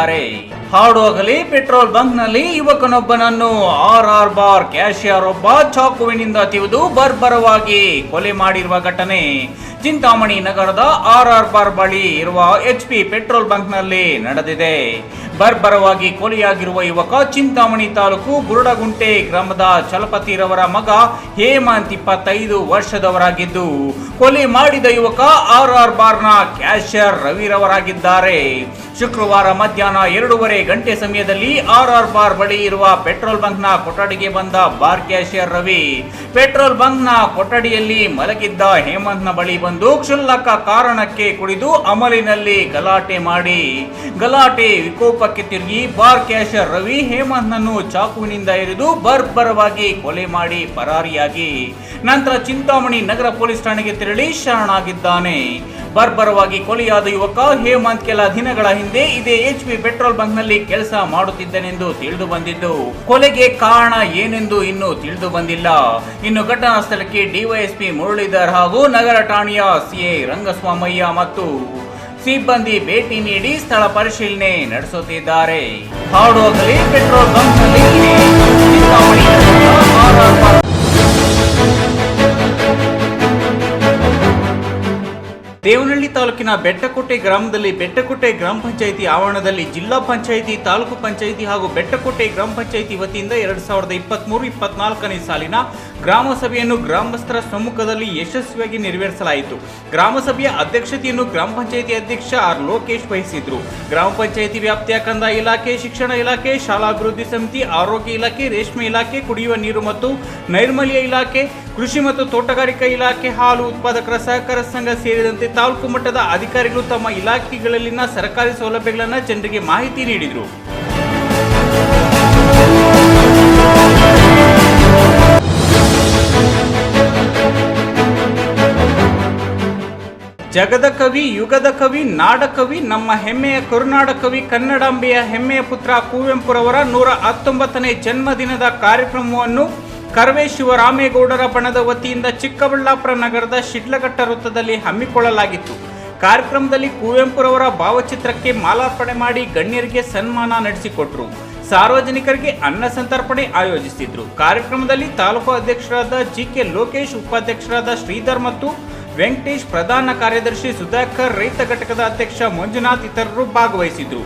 ನಡೆಸುತ್ತಿದ್ದಾರೆ ಹಾಡೋಗಲಿ ಪೆಟ್ರೋಲ್ ಬಂಕ್ನಲ್ಲಿ ಯುವಕನೊಬ್ಬನನ್ನು ಆರ್ ಆರ್ ಬಾರ್ ಕ್ಯಾಶಿಯರ್ ಒಬ್ಬ ಚಾಕುವಿನಿಂದ ತಿವಿದು ಬರ್ಬರವಾಗಿ ಕೊಲೆ ಮಾಡಿರುವ ಘಟನೆ. ಚಿಂತಾಮಣಿ ನಗರದ ಆರ್ ಆರ್ ಬಾರ್ ಬಳಿ ಇರುವ ಎಚ್ ಪಿ ಪೆಟ್ರೋಲ್ ಬಂಕ್ನಲ್ಲಿ ನಡೆದಿದೆ. ಬರ್ಬರವಾಗಿ ಕೊಲೆಯಾಗಿರುವ ಯುವಕ ಚಿಂತಾಮಣಿ ತಾಲೂಕು ಗುರುಡಗುಂಟೆ ಗ್ರಾಮದ ಚಲಪತಿರವರ ಮಗ ಹೇಮಂತ್ ಇಪ್ಪತ್ತೈದು ವರ್ಷದವರಾಗಿದ್ದು, ಕೊಲೆ ಮಾಡಿದ ಯುವಕ ಆರ್ ಆರ್ ಬಾರ್ನ ಕ್ಯಾಶಿಯರ್ ರವಿರವರಾಗಿದ್ದಾರೆ. ಶುಕ್ರವಾರ ಮಧ್ಯಾಹ್ನ ಎರಡೂವರೆ ಗಂಟೆ ಸಮಯದಲ್ಲಿ ಆರ್ ಆರ್ ಬಾರ್ ಬಳಿ ಇರುವ ಪೆಟ್ರೋಲ್ ಬಂಕ್ನ ಕೊಠಡಿಗೆ ಬಂದ ಬಾರ್ ಕ್ಯಾಶಿಯರ್ ರವಿ, ಪೆಟ್ರೋಲ್ ಬಂಕ್ನ ಕೊಠಡಿಯಲ್ಲಿ ಮಲಗಿದ್ದ ಹೇಮಂತ್ನ ಬಳಿ ಬಂದು ಕ್ಷುಲ್ಲಕ ಕಾರಣಕ್ಕೆ ಕುಡಿದು ಅಮಲಿನಲ್ಲಿ ಗಲಾಟೆ ಮಾಡಿ. ಗಲಾಟೆ ವಿಕೋಪಕ್ಕೆ ತಿರುಗಿ ಬಾರ್ ಕ್ಯಾಶರ್ ರವಿ ಹೇಮಂತ್ನನ್ನು ಚಾಕುವಿನಿಂದ ಇರಿದು ಬರ್ಬರವಾಗಿ ಕೊಲೆ ಮಾಡಿ ಪರಾರಿಯಾಗಿ. ನಂತರ ಚಿಂತಾಮಣಿ ನಗರ ಪೊಲೀಸ್ ಠಾಣೆಗೆ ತೆರಳಿ ಶರಣಾಗಿದ್ದಾನೆ. ಬರ್ಬರವಾಗಿ ಕೊಲೆಯಾದ ಯುವಕ ಹೇಮಂತ್ ಕೆಲ ದಿನಗಳ ಹಿಂದೆ ಇದೇ ಎಚ್ ಪಿ ಪೆಟ್ರೋಲ್ ಬಂಕ್ನಲ್ಲಿ ಕೆಲಸ ಮಾಡುತ್ತಿದ್ದನೆಂದು ತಿಳಿದು ಬಂದಿದ್ದು. ಕೊಲೆಗೆ ಕಾರಣ ಏನೆಂದು ಇನ್ನೂ ತಿಳಿದು ಬಂದಿಲ್ಲ. ಇನ್ನು ಘಟನಾ ಸ್ಥಳಕ್ಕೆ ಡಿವೈಎಸ್ಪಿ ಮುರಳೀಧರ್ ಹಾಗೂ ನಗರ ಠಾಣೆಯ ಸಿಐ ರಂಗಸ್ವಾಮಯ್ಯ ಮತ್ತು ಸಿಬ್ಬಂದಿ ಭೇಟಿ ನೀಡಿ ಸ್ಥಳ ಪರಿಶೀಲನೆ ನಡೆಸುತ್ತಿದ್ದಾರೆ. ಹಾಡುವಾಗಲಿ ಪೆಟ್ರೋಲ್ ಬಂಕ್ನಲ್ಲಿ ದೇವನಹಳ್ಳಿ ತಾಲೂಕಿನ ಬೆಟ್ಟಕೋಟೆ ಗ್ರಾಮದಲ್ಲಿ ಬೆಟ್ಟಕೋಟೆ ಗ್ರಾಮ ಪಂಚಾಯಿತಿ ಆವರಣದಲ್ಲಿ ಜಿಲ್ಲಾ ಪಂಚಾಯಿತಿ, ತಾಲೂಕು ಪಂಚಾಯಿತಿ ಹಾಗೂ ಬೆಟ್ಟಕೋಟೆ ಗ್ರಾಮ ಪಂಚಾಯಿತಿ ವತಿಯಿಂದ ಎರಡ್ ಸಾವಿರದ ಇಪ್ಪತ್ತ್ಮೂರು ಇಪ್ಪತ್ನಾಲ್ಕನೇ ಸಾಲಿನ ಗ್ರಾಮ ಸಭೆಯನ್ನು ಗ್ರಾಮಸ್ಥರ ಸಮ್ಮುಖದಲ್ಲಿ ಯಶಸ್ವಿಯಾಗಿ ನೆರವೇರಿಸಲಾಯಿತು. ಗ್ರಾಮ ಸಭೆಯ ಅಧ್ಯಕ್ಷತೆಯನ್ನು ಗ್ರಾಮ ಪಂಚಾಯಿತಿ ಅಧ್ಯಕ್ಷ ಆರ್ ಲೋಕೇಶ್ ವಹಿಸಿದ್ರು. ಗ್ರಾಮ ಪಂಚಾಯಿತಿ ವ್ಯಾಪ್ತಿಯ ಕಂದಾಯ ಇಲಾಖೆ, ಶಿಕ್ಷಣ ಇಲಾಖೆ, ಶಾಲಾಭಿವೃದ್ಧಿ ಸಮಿತಿ, ಆರೋಗ್ಯ ಇಲಾಖೆ, ರೇಷ್ಮೆ ಇಲಾಖೆ, ಕುಡಿಯುವ ನೀರು ಮತ್ತು ನೈರ್ಮಲ್ಯ ಇಲಾಖೆ, ಕೃಷಿ ಮತ್ತು ತೋಟಗಾರಿಕಾ ಇಲಾಖೆ, ಹಾಲು ಉತ್ಪಾದಕರ ಸಹಕಾರ ಸಂಘ ಸೇರಿದಂತೆ ತಾಲೂಕು ಮಟ್ಟದ ಅಧಿಕಾರಿಗಳು ತಮ್ಮ ಇಲಾಖೆಗಳಲ್ಲಿನ ಸರ್ಕಾರಿ ಸೌಲಭ್ಯಗಳನ್ನು ಜನರಿಗೆ ಮಾಹಿತಿ ನೀಡಿದರು. ಜಗದ ಕವಿ, ಯುಗದ ಕವಿ, ನಾಡ ಕವಿ, ನಮ್ಮ ಹೆಮ್ಮೆಯ ಕರುನಾಡ ಕವಿ, ಕನ್ನಡಾಂಬೆಯ ಹೆಮ್ಮೆಯ ಪುತ್ರ ಕುವೆಂಪುರವರ ನೂರ ಹತ್ತೊಂಬತ್ತನೇ ಜನ್ಮದಿನದ ಕಾರ್ಯಕ್ರಮವನ್ನು ಕರ್ವೆ ಶಿವರಾಮೇಗೌಡರ ಬಣದ ವತಿಯಿಂದ ಚಿಕ್ಕಬಳ್ಳಾಪುರ ನಗರದ ಶಿಡ್ಲಘಟ್ಟ ವೃತ್ತದಲ್ಲಿ ಹಮ್ಮಿಕೊಳ್ಳಲಾಗಿತ್ತು. ಕಾರ್ಯಕ್ರಮದಲ್ಲಿ ಕುವೆಂಪುರವರ ಭಾವಚಿತ್ರಕ್ಕೆ ಮಾಲಾರ್ಪಣೆ ಮಾಡಿ ಗಣ್ಯರಿಗೆ ಸನ್ಮಾನ ನಡೆಸಿಕೊಟ್ರು. ಸಾರ್ವಜನಿಕರಿಗೆ ಅನ್ನ ಸಂತರ್ಪಣೆ ಆಯೋಜಿಸಿದ್ರು. ಕಾರ್ಯಕ್ರಮದಲ್ಲಿ ತಾಲೂಕು ಅಧ್ಯಕ್ಷರಾದ ಜಿ ಕೆ ಲೋಕೇಶ್, ಉಪಾಧ್ಯಕ್ಷರಾದ ಶ್ರೀಧರ್ ಮತ್ತು ವೆಂಕಟೇಶ್ ಪ್ರಧಾನ ಕಾರ್ಯದರ್ಶಿ ಸುಧಾಕರ್ ರೈತ ಘಟಕದ ಅಧ್ಯಕ್ಷ ಮಂಜುನಾಥ್ ಇತರರು ಭಾಗವಹಿಸಿದ್ರು.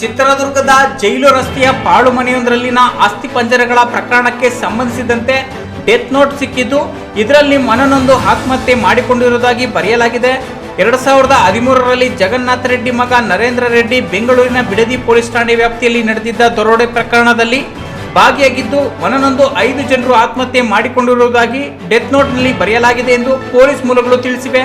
ಚಿತ್ರದುರ್ಗದ ಜೈಲು ರಸ್ತೆಯ ಪಾಳು ಮನೆಯೊಂದರಲ್ಲಿನ ಆಸ್ತಿ ಪಂಜರಗಳ ಪ್ರಕರಣಕ್ಕೆ ಸಂಬಂಧಿಸಿದಂತೆ ಡೆತ್ ನೋಟ್ ಸಿಕ್ಕಿದ್ದು, ಇದರಲ್ಲಿ ಮನನೊಂದು ಆತ್ಮಹತ್ಯೆ ಮಾಡಿಕೊಂಡಿರುವುದಾಗಿ ಬರೆಯಲಾಗಿದೆ. ಎರಡು ಸಾವಿರದ ಹದಿಮೂರರಲ್ಲಿ ಜಗನ್ನಾಥ ರೆಡ್ಡಿ ಮಗ ನರೇಂದ್ರ ರೆಡ್ಡಿ ಬೆಂಗಳೂರಿನ ಬಿಡದಿ ಪೊಲೀಸ್ ಠಾಣೆ ವ್ಯಾಪ್ತಿಯಲ್ಲಿ ನಡೆದಿದ್ದ ದರೋಡೆ ಪ್ರಕರಣದಲ್ಲಿ ಭಾಗಿಯಾಗಿದ್ದು ಮನನೊಂದು ಐದು ಜನರು ಆತ್ಮಹತ್ಯೆ ಮಾಡಿಕೊಂಡಿರುವುದಾಗಿ ಡೆತ್ ನೋಟ್ನಲ್ಲಿ ಬರೆಯಲಾಗಿದೆ ಎಂದು ಪೊಲೀಸ್ ಮೂಲಗಳು ತಿಳಿಸಿವೆ.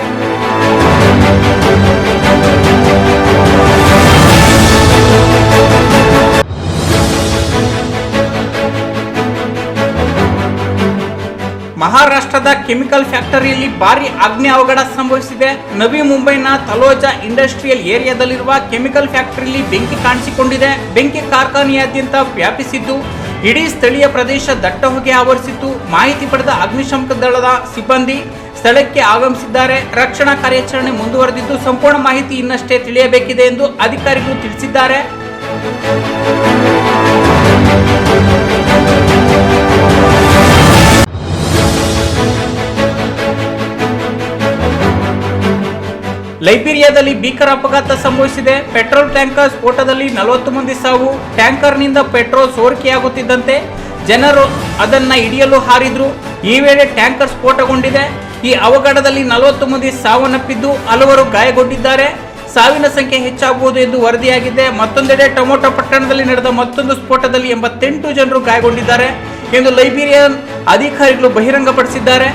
ಮಹಾರಾಷ್ಟ್ರದ ಕೆಮಿಕಲ್ ಫ್ಯಾಕ್ಟರಿಯಲ್ಲಿ ಭಾರಿ ಅಗ್ನಿ ಅವಘಡ ಸಂಭವಿಸಿದೆ. ನವಿ ಮುಂಬೈನ ತಲೋಜಾ ಇಂಡಸ್ಟ್ರಿಯಲ್ ಏರಿಯಾದಲ್ಲಿರುವ ಕೆಮಿಕಲ್ ಫ್ಯಾಕ್ಟರಿಯಲ್ಲಿ ಬೆಂಕಿ ಕಾಣಿಸಿಕೊಂಡಿದೆ. ಬೆಂಕಿ ಕಾರ್ಖಾನೆಯಾದ್ಯಂತ ವ್ಯಾಪಿಸಿದ್ದು, ಇಡೀ ಸ್ಥಳೀಯ ಪ್ರದೇಶ ದಟ್ಟ ಹೊಗೆ ಆವರಿಸಿತ್ತು. ಮಾಹಿತಿ ಪಡೆದ ಅಗ್ನಿಶಾಮಕ ದಳದ ಸಿಬ್ಬಂದಿ ಸ್ಥಳಕ್ಕೆ ಆಗಮಿಸಿದ್ದಾರೆ. ರಕ್ಷಣಾ ಕಾರ್ಯಾಚರಣೆ ಮುಂದುವರೆದಿದ್ದು, ಸಂಪೂರ್ಣ ಮಾಹಿತಿ ಇನ್ನಷ್ಟೇ ತಿಳಿಯಬೇಕಿದೆ ಎಂದು ಅಧಿಕಾರಿಗಳು ತಿಳಿಸಿದ್ದಾರೆ. ಲೈಬೀರಿಯಾದಲ್ಲಿ ಭೀಕರ ಅಪಘಾತ ಸಂಭವಿಸಿದೆ. ಪೆಟ್ರೋಲ್ ಟ್ಯಾಂಕರ್ ಸ್ಫೋಟದಲ್ಲಿ ನಲವತ್ತು ಮಂದಿ ಸಾವು. ಟ್ಯಾಂಕರ್ನಿಂದ ಪೆಟ್ರೋಲ್ ಸೋರಿಕೆಯಾಗುತ್ತಿದ್ದಂತೆ ಜನರು ಅದನ್ನು ಹಿಡಿಯಲು ಹಾರಿದ್ರು. ಈ ವೇಳೆ ಟ್ಯಾಂಕರ್ ಸ್ಫೋಟಗೊಂಡಿದೆ. ಈ ಅವಘಡದಲ್ಲಿ ನಲವತ್ತು ಮಂದಿ ಸಾವನ್ನಪ್ಪಿದ್ದು ಹಲವರು ಗಾಯಗೊಂಡಿದ್ದಾರೆ. ಸಾವಿನ ಸಂಖ್ಯೆ ಹೆಚ್ಚಾಗುವುದು ಎಂದು ವರದಿಯಾಗಿದೆ. ಮತ್ತೊಂದೆಡೆ ಟೊಮೊಟೊ ಪಟ್ಟಣದಲ್ಲಿ ನಡೆದ ಮತ್ತೊಂದು ಸ್ಫೋಟದಲ್ಲಿ ಎಂಬತ್ತೆಂಟು ಜನರು ಗಾಯಗೊಂಡಿದ್ದಾರೆ ಎಂದು ಲೈಬೀರಿಯನ್ ಅಧಿಕಾರಿಗಳು ಬಹಿರಂಗಪಡಿಸಿದ್ದಾರೆ.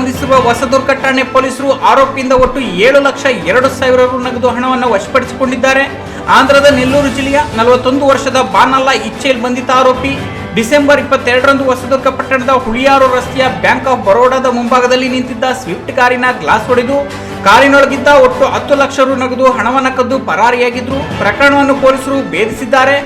ಬಂಧಿಸಿರುವ ಹೊಸದುರ್ಗ ಠಾಣೆ ಪೊಲೀಸರು ಆರೋಪಿಯಿಂದ ಒಟ್ಟು ಏಳು ಲಕ್ಷ ಎರಡು ಸಾವಿರ ರು ನಗದು ಹಣವನ್ನು ವಶಪಡಿಸಿಕೊಂಡಿದ್ದಾರೆ. ಆಂಧ್ರದ ನೆಲ್ಲೂರು ಜಿಲ್ಲೆಯ ನಲವತ್ತೊಂದು ವರ್ಷದ ಬಾನಲ್ಲ ಇಚ್ಚೇಲ್ ಬಂಧಿತ ಆರೋಪಿ ಡಿಸೆಂಬರ್ ಇಪ್ಪತ್ತೆರಡರಂದು ಹೊಸದುರ್ಗ ಪಟ್ಟಣದ ಹುಳಿಯಾರು ರಸ್ತೆಯ ಬ್ಯಾಂಕ್ ಆಫ್ ಬರೋಡಾದ ಮುಂಭಾಗದಲ್ಲಿ ನಿಂತಿದ್ದ ಸ್ವಿಫ್ಟ್ ಕಾರಿನ ಗ್ಲಾಸ್ ಹೊಡೆದು ಕಾರಿನೊಳಗಿದ್ದ ಒಟ್ಟು ಹತ್ತು ಲಕ್ಷ ರು ನಗದು ಹಣವನ್ನು ಕದ್ದು ಪರಾರಿಯಾಗಿದ್ದರು. ಪ್ರಕರಣವನ್ನು ಪೊಲೀಸರು ಭೇದಿಸಿದ್ದಾರೆ.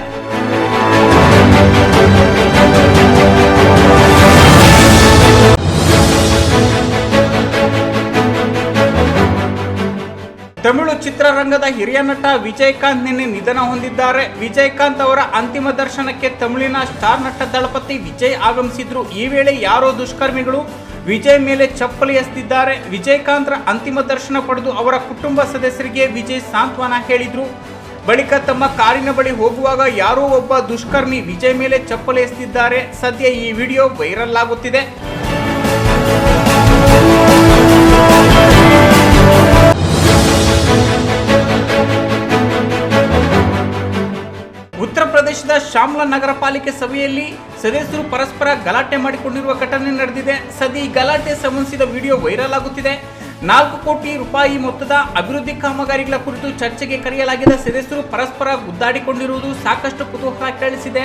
ತಮಿಳು ಚಿತ್ರರಂಗದ ಹಿರಿಯ ನಟ ವಿಜಯಕಾಂತ್ ನಿನ್ನೆ ನಿಧನ ಹೊಂದಿದ್ದಾರೆ. ವಿಜಯಕಾಂತ್ ಅವರ ಅಂತಿಮ ದರ್ಶನಕ್ಕೆ ತಮಿಳಿನ ಸ್ಟಾರ್ ನಟ ದಳಪತಿ ವಿಜಯ್ ಆಗಮಿಸಿದ್ರು. ಈ ವೇಳೆ ಯಾರೋ ದುಷ್ಕರ್ಮಿಗಳು ವಿಜಯ್ ಮೇಲೆ ಚಪ್ಪಲಿ ಎಸ್ತಿದ್ದಾರೆ ವಿಜಯಕಾಂತ್ರ ಅಂತಿಮ ದರ್ಶನ ಪಡೆದು ಅವರ ಕುಟುಂಬ ಸದಸ್ಯರಿಗೆ ವಿಜಯ್ ಸಾಂತ್ವನ ಹೇಳಿದ್ರು. ಬಳಿಕ ತಮ್ಮ ಕಾರಿನ ಬಳಿ ಹೋಗುವಾಗ ಯಾರೋ ಒಬ್ಬ ದುಷ್ಕರ್ಮಿ ವಿಜಯ್ ಮೇಲೆ ಚಪ್ಪಲಿ ಎಸ್ತಿದ್ದಾರೆ ಸದ್ಯ ಈ ವಿಡಿಯೋ ವೈರಲ್ ಆಗುತ್ತಿದೆ. ಪ್ರದೇಶದ ಶಾಮ್ಲಾ ನಗರ ಪಾಲಿಕೆ ಸಭೆಯಲ್ಲಿ ಸದಸ್ಯರು ಪರಸ್ಪರ ಗಲಾಟೆ ಮಾಡಿಕೊಂಡಿರುವ ಘಟನೆ ನಡೆದಿದೆ. ಸದಿ ಗಲಾಟೆ ಸಂಬಂಧಿಸಿದ ವಿಡಿಯೋ ವೈರಲ್ ಆಗುತ್ತಿದೆ. ನಾಲ್ಕು ಕೋಟಿ ರೂಪಾಯಿ ಮೊತ್ತದ ಅಭಿವೃದ್ಧಿ ಕಾಮಗಾರಿಗಳ ಕುರಿತು ಚರ್ಚೆಗೆ ಕರೆಯಲಾಗಿದ್ದ ಸದಸ್ಯರು ಪರಸ್ಪರ ಗುದ್ದಾಡಿಕೊಂಡಿರುವುದು ಸಾಕಷ್ಟು ಕುತೂಹಲ ಕೆರಳಿಸಿದೆ.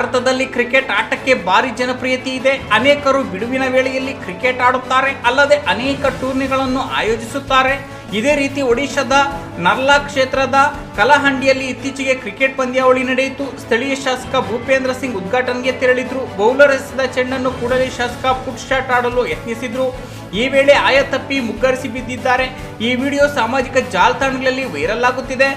ಭಾರತದಲ್ಲಿ ಕ್ರಿಕೆಟ್ ಆಟಕ್ಕೆ ಭಾರಿ ಜನಪ್ರಿಯತೆ ಇದೆ. ಅನೇಕರು ಬಿಡುವಿನ ವೇಳೆಯಲ್ಲಿ ಕ್ರಿಕೆಟ್ ಆಡುತ್ತಾರೆ. ಅಲ್ಲದೆ ಅನೇಕ ಟೂರ್ನಿಗಳನ್ನು ಆಯೋಜಿಸುತ್ತಾರೆ. ಇದೇ ರೀತಿ ಒಡಿಶಾದ ನರ್ಲಾ ಕ್ಷೇತ್ರದ ಕಲಹಂಡಿಯಲ್ಲಿ ಇತ್ತೀಚೆಗೆ ಕ್ರಿಕೆಟ್ ಪಂದ್ಯಾವಳಿ ನಡೆಯಿತು. ಸ್ಥಳೀಯ ಶಾಸಕ ಭೂಪೇಂದ್ರ ಸಿಂಗ್ ಉದ್ಘಾಟನೆಗೆ ತೆರಳಿದ್ರು. ಬೌಲರ್ ಎಸೆದ ಚೆಂಡನ್ನು ಕೂಡಲೇ ಶಾಸಕ ಫುಟ್ ಶಾಟ್ ಆಡಲು ಯತ್ನಿಸಿದ್ರು. ಈ ವೇಳೆ ಆಯ ತಪ್ಪಿ ಮುಗ್ಗರಿಸಿ ಬಿದ್ದಿದ್ದಾರೆ. ಈ ವಿಡಿಯೋ ಸಾಮಾಜಿಕ ಜಾಲತಾಣಗಳಲ್ಲಿ ವೈರಲ್ ಆಗುತ್ತಿದೆ.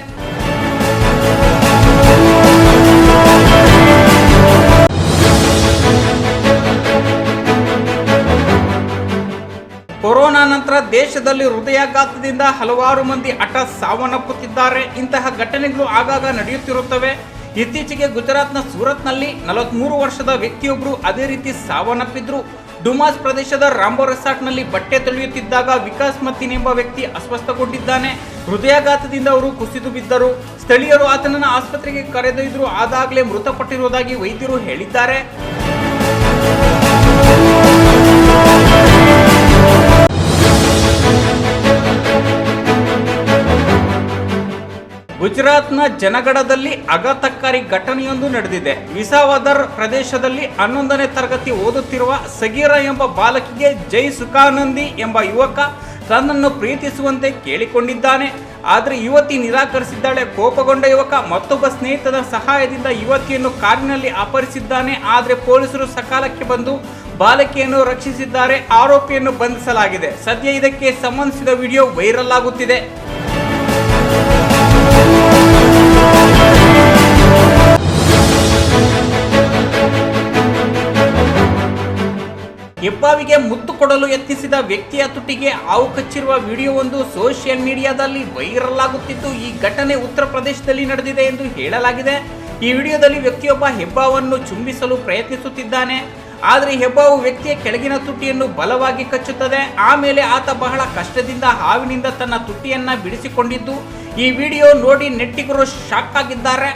ದೇಶದಲ್ಲಿ ಹೃದಯಾಘಾತದಿಂದ ಹಲವಾರು ಮಂದಿ ಹಠ ಸಾವನ್ನಪ್ಪುತ್ತಿದ್ದಾರೆ. ಇಂತಹ ಘಟನೆಗಳು ಆಗಾಗ ನಡೆಯುತ್ತಿರುತ್ತವೆ. ಇತ್ತೀಚೆಗೆ ಗುಜರಾತ್ನ ಸೂರತ್ನಲ್ಲಿ ನಲವತ್ಮೂರು ವರ್ಷದ ವ್ಯಕ್ತಿಯೊಬ್ಬರು ಅದೇ ರೀತಿ ಸಾವನ್ನಪ್ಪಿದ್ರು. ಡುಮಾಸ್ ಪ್ರದೇಶದ ರಾಂಬೋ ರೆಸಾರ್ಟ್ನಲ್ಲಿ ಬಟ್ಟೆ ತೊಳೆಯುತ್ತಿದ್ದಾಗ ವಿಕಾಸ್ ಮತ್ತಿನ್ ಎಂಬ ವ್ಯಕ್ತಿ ಅಸ್ವಸ್ಥಗೊಂಡಿದ್ದಾನೆ. ಹೃದಯಾಘಾತದಿಂದ ಅವರು ಕುಸಿದು ಬಿದ್ದರು. ಸ್ಥಳೀಯರು ಆತನನ್ನು ಆಸ್ಪತ್ರೆಗೆ ಕರೆದೊಯ್ದರು. ಆದಾಗಲೇ ಮೃತಪಟ್ಟಿರುವುದಾಗಿ ವೈದ್ಯರು ಹೇಳಿದ್ದಾರೆ. ಗುಜರಾತ್ನ ಜನಗಡದಲ್ಲಿ ಅಘಾತಕಾರಿ ಘಟನೆಯೊಂದು ನಡೆದಿದೆ. ವಿಸಾವದರ್ ಪ್ರದೇಶದಲ್ಲಿ ಹನ್ನೊಂದನೇ ತರಗತಿ ಓದುತ್ತಿರುವ ಸಗೀರ ಎಂಬ ಬಾಲಕಿಗೆ ಜೈ ಸುಖಾನಂದಿ ಎಂಬ ಯುವಕ ತನ್ನನ್ನು ಪ್ರೀತಿಸುವಂತೆ ಕೇಳಿಕೊಂಡಿದ್ದಾನೆ. ಆದರೆ ಯುವತಿ ನಿರಾಕರಿಸಿದ್ದಾಳೆ. ಕೋಪಗೊಂಡ ಯುವಕ ಮತ್ತೊಬ್ಬ ಸ್ನೇಹಿತನ ಸಹಾಯದಿಂದ ಯುವತಿಯನ್ನು ಕಾರಿನಲ್ಲಿ ಅಪಹರಿಸಿದ್ದಾನೆ. ಆದರೆ ಪೊಲೀಸರು ಸಕಾಲಕ್ಕೆ ಬಂದು ಬಾಲಕಿಯನ್ನು ರಕ್ಷಿಸಿದ್ದಾರೆ. ಆರೋಪಿಯನ್ನು ಬಂಧಿಸಲಾಗಿದೆ. ಸದ್ಯ ಇದಕ್ಕೆ ಸಂಬಂಧಿಸಿದ ವಿಡಿಯೋ ವೈರಲ್ ಆಗುತ್ತಿದೆ. ಹೆಬ್ಬಾವಿಗೆ ಮುತ್ತು ಕೊಡಲು ಯತ್ನಿಸಿದ ವ್ಯಕ್ತಿಯ ತುಟಿಗೆ ಹಾವು ಕಚ್ಚಿರುವ ವಿಡಿಯೋವೊಂದು ಸೋಷಿಯಲ್ ಮೀಡಿಯಾದಲ್ಲಿ ವೈರಲ್ ಆಗುತ್ತಿದ್ದು, ಈ ಘಟನೆ ಉತ್ತರ ಪ್ರದೇಶದಲ್ಲಿ ನಡೆದಿದೆ ಎಂದು ಹೇಳಲಾಗಿದೆ. ಈ ವಿಡಿಯೋದಲ್ಲಿ ವ್ಯಕ್ತಿಯೊಬ್ಬ ಹೆಬ್ಬಾವನ್ನು ಚುಂಬಿಸಲು ಪ್ರಯತ್ನಿಸುತ್ತಿದ್ದಾನೆ. ಆದರೆ ಹೆಬ್ಬಾವು ವ್ಯಕ್ತಿಯ ಕೆಳಗಿನ ತುಟಿಯನ್ನು ಬಲವಾಗಿ ಕಚ್ಚುತ್ತದೆ. ಆಮೇಲೆ ಆತ ಬಹಳ ಕಷ್ಟದಿಂದ ಹಾವಿನಿಂದ ತನ್ನ ತುಟಿಯನ್ನ ಬಿಡಿಸಿಕೊಂಡಿದ್ದು, ಈ ವಿಡಿಯೋ ನೋಡಿ ನೆಟ್ಟಿಗರು ಶಾಕ್ ಆಗಿದ್ದಾರೆ.